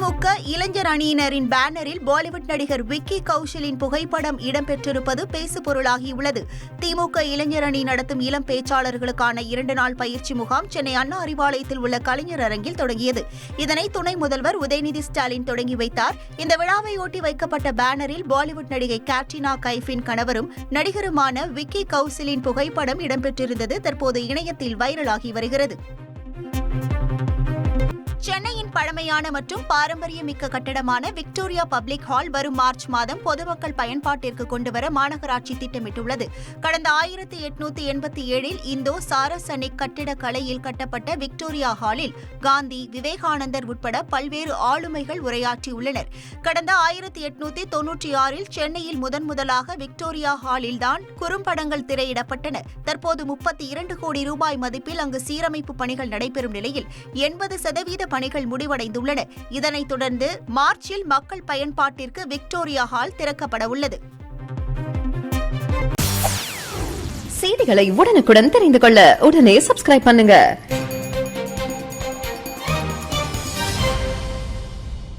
திமுக இளைஞர் அணியினரின் பேனரில் பாலிவுட் நடிகர் விக்கி கௌஷலின் புகைப்படம் இடம்பெற்றிருப்பது பேசுபொருளாகியுள்ளது. திமுக இளைஞர் அணி நடத்தும் இளம் பேச்சாளர்களுக்கான இரண்டு நாள் பயிற்சி முகாம் சென்னை அண்ணா அறிவாலயத்தில் உள்ள கலைஞர் அரங்கில் தொடங்கியது. இதனை துணை முதல்வர் உதயநிதி ஸ்டாலின் தொடங்கி வைத்தார். இந்த விழாவையொட்டி வைக்கப்பட்ட பேனரில் பாலிவுட் நடிகை கேட்ரினா கைஃபின் கணவரும் நடிகருமான விக்கி கௌசலின் புகைப்படம் இடம்பெற்றிருந்தது தற்போது இணையத்தில் வைரலாகி வருகிறது. பழமையான மற்றும் பாரம்பரியமிக்க கட்டடமான விக்டோரியா பப்ளிக் ஹால் வரும் மார்ச் மாதம் பொதுமக்கள் பயன்பாட்டிற்கு கொண்டுவர மாநகராட்சி திட்டமிட்டுள்ளது. கடந்த ஆயிரத்தி எட்நூத்தி எண்பத்தி ஏழில் இந்தோ சாரசனிக் கட்டிடக்கலையில் கட்டப்பட்ட விக்டோரியா ஹாலில் காந்தி விவேகானந்தர் உட்பட பல்வேறு ஆளுமைகள் உரையாற்றியுள்ளனர். கடந்த ஆயிரத்தி எட்நூத்தி தொன்னூற்றி ஆறில் சென்னையில் முதன் முதலாக விக்டோரியா ஹாலில்தான் குறும்படங்கள் திரையிடப்பட்டன. தற்போது முப்பத்தி இரண்டு கோடி ரூபாய் மதிப்பில் அங்கு சீரமைப்பு பணிகள் நடைபெறும் நிலையில் எண்பது சதவீத பணிகள் முடிவடைந்துள்ளன. இதனைத் தொடர்ந்து மார்ச்சில் மக்கள் பயன்பாட்டிற்கு விக்டோரியா ஹால் திறக்கப்பட உள்ளது. செய்திகளை உடனுக்குடன் தெரிந்து கொள்ள உடனே சப்ஸ்கிரைப் பண்ணுங்க.